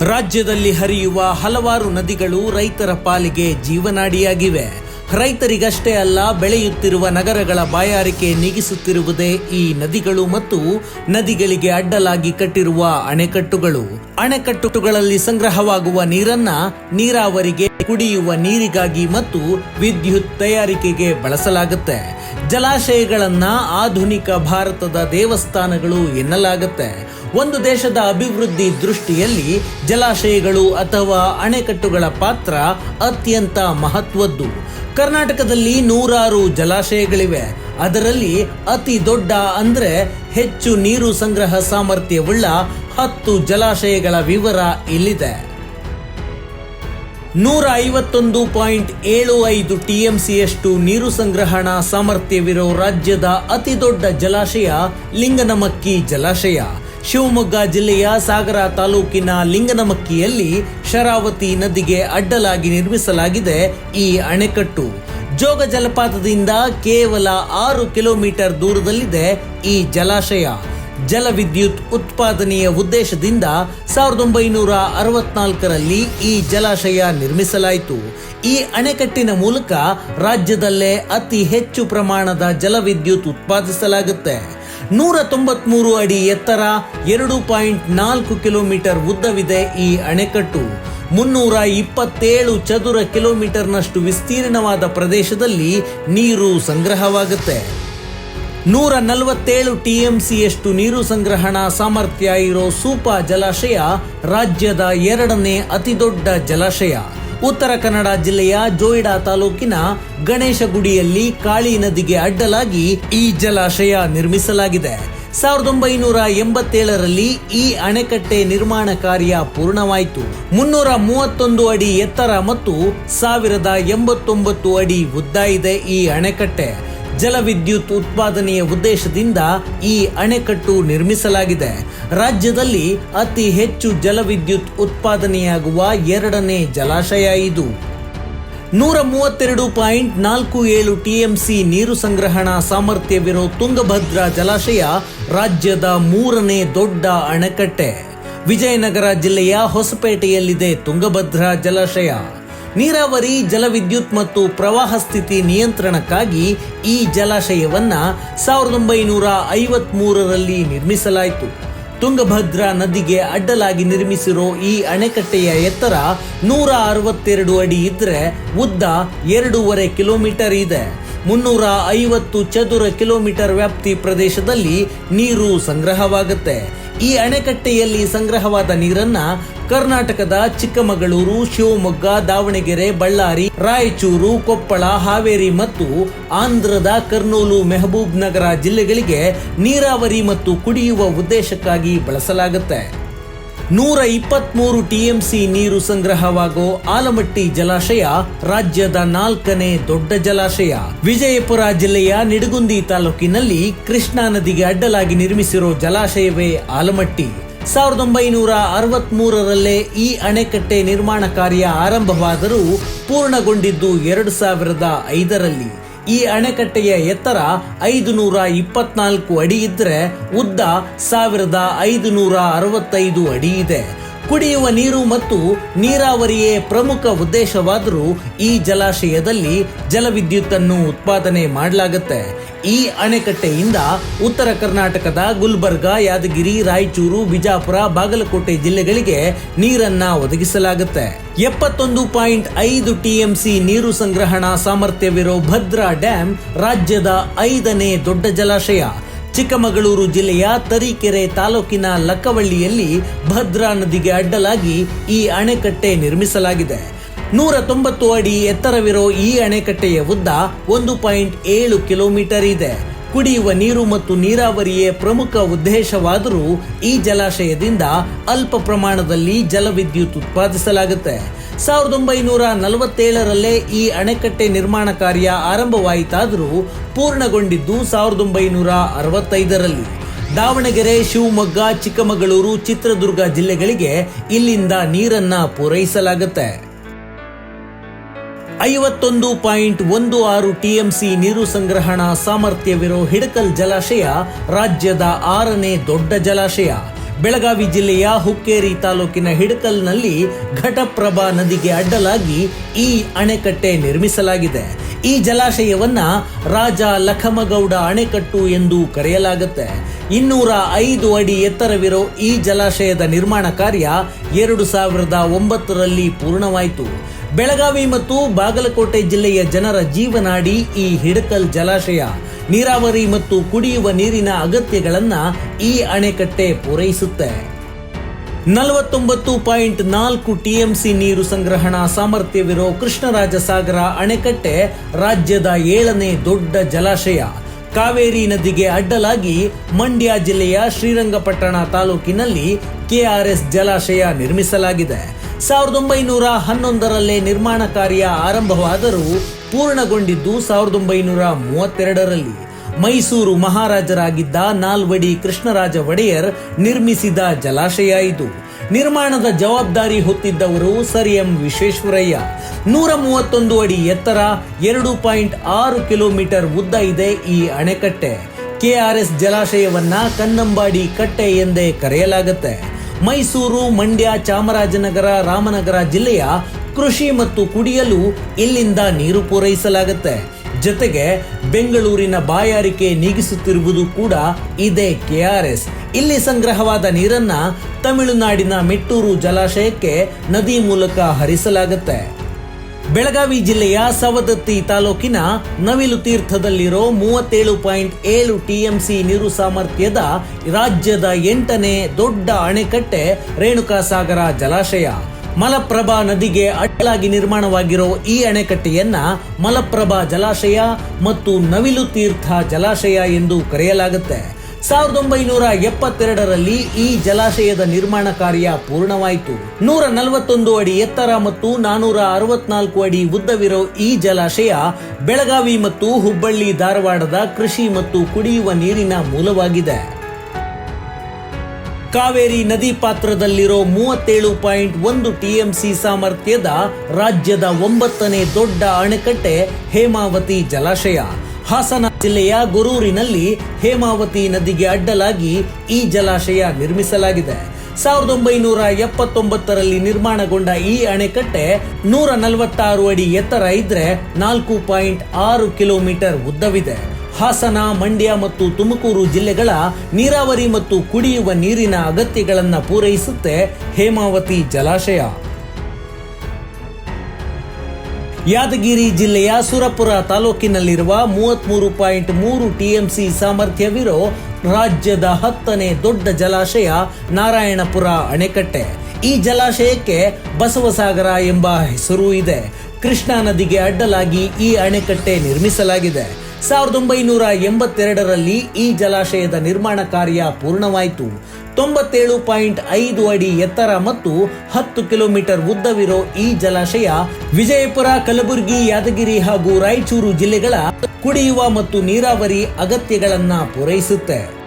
ರಾಜ್ಯದಲ್ಲಿ ಹರಿಯುವ ಹಲವಾರು ನದಿಗಳು ರೈತರ ಪಾಲಿಗೆ ಜೀವನಾಡಿಯಾಗಿವೆ. ರೈತರಿಗಷ್ಟೇ ಅಲ್ಲ, ಬೆಳೆಯುತ್ತಿರುವ ನಗರಗಳ ಬಾಯಾರಿಕೆ ನೀಗಿಸುತ್ತಿರುವುದೇ ಈ ನದಿಗಳು ಮತ್ತು ನದಿಗಳಿಗೆ ಅಡ್ಡಲಾಗಿ ಕಟ್ಟಿರುವ ಅಣೆಕಟ್ಟುಗಳು. ಅಣೆಕಟ್ಟುಗಳಲ್ಲಿ ಸಂಗ್ರಹವಾಗುವ ನೀರನ್ನ ನೀರಾವರಿಗೆ ಕುಡಿಯುವ ನೀರಿಗಾಗಿ ಮತ್ತು ವಿದ್ಯುತ್ ತಯಾರಿಕೆಗೆ ಬಳಸಲಾಗುತ್ತೆ. ಜಲಾಶಯಗಳನ್ನ ಆಧುನಿಕ ಭಾರತದ ದೇವಸ್ಥಾನಗಳು ಎನ್ನಲಾಗುತ್ತೆ. ಒಂದು ದೇಶದ ಅಭಿವೃದ್ಧಿ ದೃಷ್ಟಿಯಲ್ಲಿ ಜಲಾಶಯಗಳು ಅಥವಾ ಅಣೆಕಟ್ಟುಗಳ ಪಾತ್ರ ಅತ್ಯಂತ ಮಹತ್ವದ್ದು. ಕರ್ನಾಟಕದಲ್ಲಿ ನೂರಾರು ಜಲಾಶಯಗಳಿವೆ. ಅದರಲ್ಲಿ ಅತಿ ದೊಡ್ಡ ಅಂದ್ರೆ ಹೆಚ್ಚು ನೀರು ಸಂಗ್ರಹ ಸಾಮರ್ಥ್ಯವುಳ್ಳ ಹತ್ತು ಜಲಾಶಯಗಳ ವಿವರ ಇಲ್ಲಿದೆ. ನೂರ ಐವತ್ತೊಂದು ಪಾಯಿಂಟ್ ಏಳು ಐದು ಟಿಎಂಸಿಯಷ್ಟು ನೀರು ಸಂಗ್ರಹಣಾ ಸಾಮರ್ಥ್ಯವಿರೋ ರಾಜ್ಯದ ಅತಿ ದೊಡ್ಡ ಜಲಾಶಯ ಲಿಂಗನಮಕ್ಕಿ ಜಲಾಶಯ. ಶಿವಮೊಗ್ಗ ಜಿಲ್ಲೆಯ ಸಾಗರ ತಾಲೂಕಿನ ಲಿಂಗನಮಕ್ಕಿಯಲ್ಲಿ ಶರಾವತಿ ನದಿಗೆ ಅಡ್ಡಲಾಗಿ ನಿರ್ಮಿಸಲಾಗಿದೆ ಈ ಅಣೆಕಟ್ಟು. ಜೋಗ ಜಲಪಾತದಿಂದ ಕೇವಲ ಆರು ಕಿಲೋಮೀಟರ್ ದೂರದಲ್ಲಿದೆ ಈ ಜಲಾಶಯ. ಜಲವಿದ್ಯುತ್ ಉತ್ಪಾದನೆಯ ಉದ್ದೇಶದಿಂದ ಸಾವಿರದ ಒಂಬೈನೂರ ಅರವತ್ನಾಲ್ಕರಲ್ಲಿ ಈ ಜಲಾಶಯ ನಿರ್ಮಿಸಲಾಯಿತು. ಈ ಅಣೆಕಟ್ಟಿನ ಮೂಲಕ ರಾಜ್ಯದಲ್ಲೇ ಅತಿ ಹೆಚ್ಚು ಪ್ರಮಾಣದ ಜಲವಿದ್ಯುತ್ ಉತ್ಪಾದಿಸಲಾಗುತ್ತೆ. ನೂರ ತೊಂಬತ್ಮೂರು ಅಡಿ ಎತ್ತರ ಎರಡು ಪಾಯಿಂಟ್ ನಾಲ್ಕು ಕಿಲೋಮೀಟರ್ ಉದ್ದವಿದೆ ಈ ಅಣೆಕಟ್ಟು. ಮುನ್ನೂರ ಇಪ್ಪತ್ತೇಳು ಚದುರ ಕಿಲೋಮೀಟರ್ನಷ್ಟು ವಿಸ್ತೀರ್ಣವಾದ ಪ್ರದೇಶದಲ್ಲಿ ನೀರು ಸಂಗ್ರಹವಾಗುತ್ತೆ. ನೂರ ನಲವತ್ತೇಳು ಟಿಎಂಸಿಯಷ್ಟು ನೀರು ಸಂಗ್ರಹಣಾ ಸಾಮರ್ಥ್ಯ ಇರೋ ಸೂಪಾ ಜಲಾಶಯ ರಾಜ್ಯದ ಎರಡನೇ ಅತಿದೊಡ್ಡ ಜಲಾಶಯ. ಉತ್ತರ ಕನ್ನಡ ಜಿಲ್ಲೆಯ ಜೋಯಿಡಾ ತಾಲೂಕಿನ ಗಣೇಶಗುಡಿಯಲ್ಲಿ ಕಾಳಿ ನದಿಗೆ ಅಡ್ಡಲಾಗಿ ಈ ಜಲಾಶಯ ನಿರ್ಮಿಸಲಾಗಿದೆ. ಸಾವಿರದ ಒಂಬೈನೂರ ಎಂಬತ್ತೇಳರಲ್ಲಿ ಈ ಅಣೆಕಟ್ಟೆ ನಿರ್ಮಾಣ ಕಾರ್ಯ ಪೂರ್ಣವಾಯಿತು. ಮುನ್ನೂರ ಮೂವತ್ತೊಂದು ಅಡಿ ಎತ್ತರ ಮತ್ತು ಸಾವಿರದ ಎಂಬತ್ತೊಂಬತ್ತು ಅಡಿ ಉದ್ದ ಇದೆ ಈ ಅಣೆಕಟ್ಟೆ. ಜಲವಿದ್ಯುತ್ ಉತ್ಪಾದನೆಯ ಉದ್ದೇಶದಿಂದ ಈ ಅಣೆಕಟ್ಟು ನಿರ್ಮಿಸಲಾಗಿದೆ. ರಾಜ್ಯದಲ್ಲಿ ಅತಿ ಹೆಚ್ಚು ಜಲವಿದ್ಯುತ್ ಉತ್ಪಾದನೆಯಾಗುವ ಎರಡನೇ ಜಲಾಶಯ ಇದು. ನೂರ ಮೂವತ್ತೆರಡು ಪಾಯಿಂಟ್ ನಾಲ್ಕು ಏಳು ಟಿಎಂಸಿ ನೀರು ಸಂಗ್ರಹಣಾ ಸಾಮರ್ಥ್ಯವಿರೋ ತುಂಗಭದ್ರಾ ಜಲಾಶಯ ರಾಜ್ಯದ ಮೂರನೇ ದೊಡ್ಡ ಅಣೆಕಟ್ಟೆ. ವಿಜಯನಗರ ಜಿಲ್ಲೆಯ ಹೊಸಪೇಟೆಯಲ್ಲಿದೆ ತುಂಗಭದ್ರಾ ಜಲಾಶಯ. ನೀರಾವರಿ, ಜಲವಿದ್ಯುತ್ ಮತ್ತು ಪ್ರವಾಹ ಸ್ಥಿತಿ ನಿಯಂತ್ರಣಕ್ಕಾಗಿ ಈ ಜಲಾಶಯವನ್ನ ಸಾವಿರದ ಒಂಬೈನೂರ ಐವತ್ ಮೂರರಲ್ಲಿ ನಿರ್ಮಿಸಲಾಯಿತು. ತುಂಗಭದ್ರಾ ನದಿಗೆ ಅಡ್ಡಲಾಗಿ ನಿರ್ಮಿಸಿರೋ ಈ ಅಣೆಕಟ್ಟೆಯ ಎತ್ತರ ನೂರ ಅರವತ್ತೆರಡು ಅಡಿ ಇದ್ರೆ ಉದ್ದ ಎರಡೂವರೆ ಕಿಲೋಮೀಟರ್ ಇದೆ. ಮುನ್ನೂರ ಐವತ್ತು ಚದುರ ಕಿಲೋಮೀಟರ್ ವ್ಯಾಪ್ತಿ ಪ್ರದೇಶದಲ್ಲಿ ನೀರು ಸಂಗ್ರಹವಾಗುತ್ತೆ. ಈ ಅಣೆಕಟ್ಟೆಯಲ್ಲಿ ಸಂಗ್ರಹವಾದ ನೀರನ್ನ ಕರ್ನಾಟಕದ ಚಿಕ್ಕಮಗಳೂರು, ಶಿವಮೊಗ್ಗ, ದಾವಣಗೆರೆ, ಬಳ್ಳಾರಿ, ರಾಯಚೂರು, ಕೊಪ್ಪಳ, ಹಾವೇರಿ ಮತ್ತು ಆಂಧ್ರದ ಕರ್ನೂಲು, ಮೆಹಬೂಬ್ ನಗರ ಜಿಲ್ಲೆಗಳಿಗೆ ನೀರಾವರಿ ಮತ್ತು ಕುಡಿಯುವ ಉದ್ದೇಶಕ್ಕಾಗಿ ಬಳಸಲಾಗುತ್ತೆ. ನೂರ ಇಪ್ಪತ್ಮೂರು ಟಿಎಂಸಿ ನೀರು ಸಂಗ್ರಹವಾಗೋ ಆಲಮಟ್ಟಿ ಜಲಾಶಯ ರಾಜ್ಯದ ನಾಲ್ಕನೇ ದೊಡ್ಡ ಜಲಾಶಯ. ವಿಜಯಪುರ ಜಿಲ್ಲೆಯ ನಿಡಗುಂದಿ ತಾಲೂಕಿನಲ್ಲಿ ಕೃಷ್ಣಾ ನದಿಗೆ ಅಡ್ಡಲಾಗಿ ನಿರ್ಮಿಸಿರೋ ಜಲಾಶಯವೇ ಆಲಮಟ್ಟಿ. ಸಾವಿರದ ಒಂಬೈನೂರ ಅರವತ್ ಮೂರರಲ್ಲೇ ಈ ಅಣೆಕಟ್ಟೆ ನಿರ್ಮಾಣ ಕಾರ್ಯ ಆರಂಭವಾದರೂ ಪೂರ್ಣಗೊಂಡಿದ್ದು ಎರಡು ಸಾವಿರದ ಐದರಲ್ಲಿ. ಈ ಅಣೆಕಟ್ಟೆಯ ಎತ್ತರ ಐದು ನೂರ ಇಪ್ಪತ್ನಾಲ್ಕು ಅಡಿ ಇದ್ರೆ ಉದ್ದ ಸಾವಿರದ ಐದು ನೂರ ಅರವತ್ತೈದು ಅಡಿ ಇದೆ. ಕುಡಿಯುವ ನೀರು ಮತ್ತು ನೀರಾವರಿಯೇ ಪ್ರಮುಖ ಉದ್ದೇಶವಾದರೂ ಈ ಜಲಾಶಯದಲ್ಲಿ ಜಲವಿದ್ಯುತ್ತನ್ನು ಉತ್ಪಾದನೆ ಮಾಡಲಾಗುತ್ತೆ. ಈ ಅಣೆಕಟ್ಟೆಯಿಂದ ಉತ್ತರ ಕರ್ನಾಟಕದ ಗುಲ್ಬರ್ಗ, ಯಾದಗಿರಿ, ರಾಯಚೂರು, ಬಿಜಾಪುರ, ಬಾಗಲಕೋಟೆ ಜಿಲ್ಲೆಗಳಿಗೆ ನೀರನ್ನ ಒದಗಿಸಲಾಗುತ್ತೆ. ಎಪ್ಪತ್ತೊಂದು ಪಾಯಿಂಟ್ ಐದು ಟಿಎಂಸಿ ನೀರು ಸಂಗ್ರಹಣಾ ಸಾಮರ್ಥ್ಯವಿರೋ ಭದ್ರಾ ಡ್ಯಾಂ ರಾಜ್ಯದ ಐದನೇ ದೊಡ್ಡ ಜಲಾಶಯ. ಚಿಕ್ಕಮಗಳೂರು ಜಿಲ್ಲೆಯ ತರೀಕೆರೆ ತಾಲೂಕಿನ ಲಕ್ಕವಳ್ಳಿಯಲ್ಲಿ ಭದ್ರಾ ನದಿಗೆ ಅಡ್ಡಲಾಗಿ ಈ ಅಣೆಕಟ್ಟೆ ನಿರ್ಮಿಸಲಾಗಿದೆ. ನೂರ ತೊಂಬತ್ತು ಅಡಿ ಎತ್ತರವಿರೋ ಈ ಅಣೆಕಟ್ಟೆಯ ಉದ್ದ ಒಂದು ಪಾಯಿಂಟ್ ಏಳು ಕಿಲೋಮೀಟರ್ ಇದೆ. ಕುಡಿಯುವ ನೀರು ಮತ್ತು ನೀರಾವರಿಯೇ ಪ್ರಮುಖ ಉದ್ದೇಶವಾದರೂ ಈ ಜಲಾಶಯದಿಂದ ಅಲ್ಪ ಪ್ರಮಾಣದಲ್ಲಿ ಜಲವಿದ್ಯುತ್ ಉತ್ಪಾದಿಸಲಾಗುತ್ತೆ. ಸಾವಿರದ ಒಂಬೈನೂರ ನಲವತ್ತೇಳರಲ್ಲೇ ಈ ಅಣೆಕಟ್ಟೆ ನಿರ್ಮಾಣ ಕಾರ್ಯ ಆರಂಭವಾಯಿತಾದರೂ ಪೂರ್ಣಗೊಂಡಿದ್ದು ಸಾವಿರದ ಒಂಬೈನೂರ ಅರವತ್ತೈದರಲ್ಲಿ. ದಾವಣಗೆರೆ, ಶಿವಮೊಗ್ಗ, ಚಿಕ್ಕಮಗಳೂರು, ಚಿತ್ರದುರ್ಗ ಜಿಲ್ಲೆಗಳಿಗೆ ಇಲ್ಲಿಂದ ನೀರನ್ನ ಪೂರೈಸಲಾಗುತ್ತೆ. ಐವತ್ತೊಂದು ಪಾಯಿಂಟ್ ಒಂದು ಆರು ಟಿಎಂಸಿ ನೀರು ಸಂಗ್ರಹಣಾ ಸಾಮರ್ಥ್ಯವಿರೋ ಹಿಡಕಲ್ ಜಲಾಶಯ ರಾಜ್ಯದ ಆರನೇ ದೊಡ್ಡ ಜಲಾಶಯ. ಬೆಳಗಾವಿ ಜಿಲ್ಲೆಯ ಹುಕ್ಕೇರಿ ತಾಲೂಕಿನ ಹಿಡಕಲ್ನಲ್ಲಿ ಘಟಪ್ರಭಾ ನದಿಗೆ ಅಡ್ಡಲಾಗಿ ಈ ಅಣೆಕಟ್ಟೆ ನಿರ್ಮಿಸಲಾಗಿದೆ. ಈ ಜಲಾಶಯವನ್ನ ರಾಜ ಲಖಮಗೌಡ ಅಣೆಕಟ್ಟು ಎಂದು ಕರೆಯಲಾಗುತ್ತೆ. ಇನ್ನೂರ ಐದು ಅಡಿ ಎತ್ತರವಿರೋ ಈ ಜಲಾಶಯದ ನಿರ್ಮಾಣ ಕಾರ್ಯ ಎರಡು ಸಾವಿರದ ಒಂಬತ್ತರಲ್ಲಿ ಪೂರ್ಣವಾಯಿತು. ಬೆಳಗಾವಿ ಮತ್ತು ಬಾಗಲಕೋಟೆ ಜಿಲ್ಲೆಯ ಜನರ ಜೀವನಾಡಿ ಈ ಹಿಡಕಲ್ ಜಲಾಶಯ, ನೀರಾವರಿ ಮತ್ತು ಕುಡಿಯುವ ನೀರಿನ ಅಗತ್ಯಗಳನ್ನು ಈ ಅಣೆಕಟ್ಟೆ ಪೂರೈಸುತ್ತೆ. ನಲವತ್ತೊಂಬತ್ತು ಪಾಯಿಂಟ್ ನಾಲ್ಕು ಟಿಎಂಸಿ ನೀರು ಸಂಗ್ರಹಣಾ ಸಾಮರ್ಥ್ಯವಿರೋ ಕೃಷ್ಣರಾಜಸಾಗರ ಅಣೆಕಟ್ಟೆ ರಾಜ್ಯದ ಏಳನೇ ದೊಡ್ಡ ಜಲಾಶಯ. ಕಾವೇರಿ ನದಿಗೆ ಅಡ್ಡಲಾಗಿ ಮಂಡ್ಯ ಜಿಲ್ಲೆಯ ಶ್ರೀರಂಗಪಟ್ಟಣ ತಾಲೂಕಿನಲ್ಲಿ ಕೆಆರ್ಎಸ್ ಜಲಾಶಯ ನಿರ್ಮಿಸಲಾಗಿದೆ. ಸಾವಿರದ ಒಂಬೈನೂರ ಹನ್ನೊಂದರಲ್ಲೇ ನಿರ್ಮಾಣ ಕಾರ್ಯ ಆರಂಭವಾದರೂ ಪೂರ್ಣಗೊಂಡಿದ್ದು ಸಾವಿರದ ಒಂಬೈನೂರ ಮೂವತ್ತೆರಡರಲ್ಲಿ. ಮೈಸೂರು ಮಹಾರಾಜರಾಗಿದ್ದ ನಾಲ್ವಡಿ ಕೃಷ್ಣರಾಜ ಒಡೆಯರ್ ನಿರ್ಮಿಸಿದ ಜಲಾಶಯ ಇದು. ನಿರ್ಮಾಣದ ಜವಾಬ್ದಾರಿ ಹೊತ್ತಿದ್ದವರು ಸರ್ ಎಂ ವಿಶ್ವೇಶ್ವರಯ್ಯ. ನೂರ ಮೂವತ್ತೊಂದು ಅಡಿ ಎತ್ತರ ಎರಡು ಪಾಯಿಂಟ್ ಆರು ಕಿಲೋಮೀಟರ್ ಉದ್ದ ಇದೆ ಈ ಅಣೆಕಟ್ಟೆ. ಕೆಆರ್ಎಸ್ ಜಲಾಶಯವನ್ನ ಕನ್ನಂಬಾಡಿ ಕಟ್ಟೆ ಎಂದೇ ಕರೆಯಲಾಗುತ್ತೆ. ಮೈಸೂರು, ಮಂಡ್ಯ, ಚಾಮರಾಜನಗರ, ರಾಮನಗರ ಜಿಲ್ಲೆಯ ಕೃಷಿ ಮತ್ತು ಕುಡಿಯಲು ಇಲ್ಲಿಂದ ನೀರು ಪೂರೈಸಲಾಗುತ್ತೆ. ಜೊತೆಗೆ ಬೆಂಗಳೂರಿನ ಬಾಯಾರಿಕೆ ನೀಗಿಸುತ್ತಿರುವುದು ಕೂಡ ಇದೇ ಕೆಆರ್ಎಸ್. ಇಲ್ಲಿ ಸಂಗ್ರಹವಾದ ನೀರನ್ನ ತಮಿಳುನಾಡಿನ ಮೆಟ್ಟೂರು ಜಲಾಶಯಕ್ಕೆ ನದಿ ಮೂಲಕ ಹರಿಸಲಾಗುತ್ತೆ. ಬೆಳಗಾವಿ ಜಿಲ್ಲೆಯ ಸವದತ್ತಿ ತಾಲೂಕಿನ ನವಿಲು ತೀರ್ಥದಲ್ಲಿರೋ ಮೂವತ್ತೇಳು ಪಾಯಿಂಟ್ ಏಳು ಟಿಎಂಸಿ ನೀರು ಸಾಮರ್ಥ್ಯದ ರಾಜ್ಯದ ಎಂಟನೇ ದೊಡ್ಡ ಅಣೆಕಟ್ಟೆ ರೇಣುಕಾಸಾಗರ ಜಲಾಶಯ. ಮಲಪ್ರಭಾ ನದಿಗೆ ಅಡ್ಡಲಾಗಿ ನಿರ್ಮಾಣವಾಗಿರೋ ಈ ಅಣೆಕಟ್ಟೆಯನ್ನ ಮಲಪ್ರಭಾ ಜಲಾಶಯ ಮತ್ತು ನವಿಲು ತೀರ್ಥ ಜಲಾಶಯ ಎಂದು ಕರೆಯಲಾಗುತ್ತೆ. ಸಾವಿರದ ಒಂಬೈನೂರ ಎಪ್ಪತ್ತೆರಡರಲ್ಲಿ ಈ ಜಲಾಶಯದ ನಿರ್ಮಾಣ ಕಾರ್ಯ ಪೂರ್ಣವಾಯಿತು. ನೂರ ನಲವತ್ತೊಂದು ಅಡಿ ಎತ್ತರ ಮತ್ತು ನಾನೂರ ಅರವತ್ನಾಲ್ಕು ಅಡಿ ಉದ್ದವಿರೋ ಈ ಜಲಾಶಯ ಬೆಳಗಾವಿ ಮತ್ತು ಹುಬ್ಬಳ್ಳಿ ಧಾರವಾಡದ ಕೃಷಿ ಮತ್ತು ಕುಡಿಯುವ ನೀರಿನ ಮೂಲವಾಗಿದೆ. ಕಾವೇರಿ ನದಿ ಪಾತ್ರದಲ್ಲಿರೋ ಮೂವತ್ತೇಳು ಪಾಯಿಂಟ್ ಒಂದು ಟಿಎಂಸಿ ಸಾಮರ್ಥ್ಯದ ರಾಜ್ಯದ ಒಂಬತ್ತನೇ ದೊಡ್ಡ ಅಣೆಕಟ್ಟೆ ಹೇಮಾವತಿ ಜಲಾಶಯ. ಹಾಸನ ಜಿಲ್ಲೆಯ ಗೊರೂರಿನಲ್ಲಿ ಹೇಮಾವತಿ ನದಿಗೆ ಅಡ್ಡಲಾಗಿ ಈ ಜಲಾಶಯ ನಿರ್ಮಿಸಲಾಗಿದೆ. ಸಾವಿರದ ಒಂಬೈನೂರ ಎಪ್ಪತ್ತೊಂಬತ್ತರಲ್ಲಿ ನಿರ್ಮಾಣಗೊಂಡ ಈ ಅಣೆಕಟ್ಟೆ ನೂರ ನಲವತ್ತಾರು ಅಡಿ ಎತ್ತರ ಇದ್ರೆ ನಾಲ್ಕು ಪಾಯಿಂಟ್ ಆರು ಕಿಲೋಮೀಟರ್ ಉದ್ದವಿದೆ. ಹಾಸನ, ಮಂಡ್ಯ ಮತ್ತು ತುಮಕೂರು ಜಿಲ್ಲೆಗಳ ನೀರಾವರಿ ಮತ್ತು ಕುಡಿಯುವ ನೀರಿನ ಅಗತ್ಯಗಳನ್ನು ಪೂರೈಸುತ್ತೆ ಹೇಮಾವತಿ ಜಲಾಶಯ. ಯಾದಗಿರಿ ಜಿಲ್ಲೆಯ ಸುರಪುರ ತಾಲೂಕಿನಲ್ಲಿರುವ ಮೂವತ್ಮೂರು ಪಾಯಿಂಟ್ ಮೂರು ಟಿಎಂಸಿ ಸಾಮರ್ಥ್ಯವಿರೋ ರಾಜ್ಯದ ಹತ್ತನೇ ದೊಡ್ಡ ಜಲಾಶಯ ನಾರಾಯಣಪುರ, ಅಣೆಕಟ್ಟೆ. ಈ ಜಲಾಶಯಕ್ಕೆ ಬಸವಸಾಗರ ಎಂಬ ಹೆಸರೂ ಇದೆ. ಕೃಷ್ಣಾ ನದಿಗೆ ಅಡ್ಡಲಾಗಿ ಈ ಅಣೆಕಟ್ಟೆ ನಿರ್ಮಿಸಲಾಗಿದೆ. ಸಾವಿರದ ಒಂಬೈನೂರ ಎಂಬತ್ತೆರಡರಲ್ಲಿ ಈ ಜಲಾಶಯದ ನಿರ್ಮಾಣ ಕಾರ್ಯ ಪೂರ್ಣವಾಯಿತು. ತೊಂಬತ್ತೇಳು ಪಾಯಿಂಟ್ ಐದು ಅಡಿ ಎತ್ತರ ಮತ್ತು ಹತ್ತು ಕಿಲೋಮೀಟರ್ ಉದ್ದವಿರೋ ಈ ಜಲಾಶಯ ವಿಜಯಪುರ, ಕಲಬುರಗಿ, ಯಾದಗಿರಿ ಹಾಗೂ ರಾಯಚೂರು ಜಿಲ್ಲೆಗಳ ಕುಡಿಯುವ ಮತ್ತು ನೀರಾವರಿ ಅಗತ್ಯಗಳನ್ನು ಪೂರೈಸುತ್ತೆ.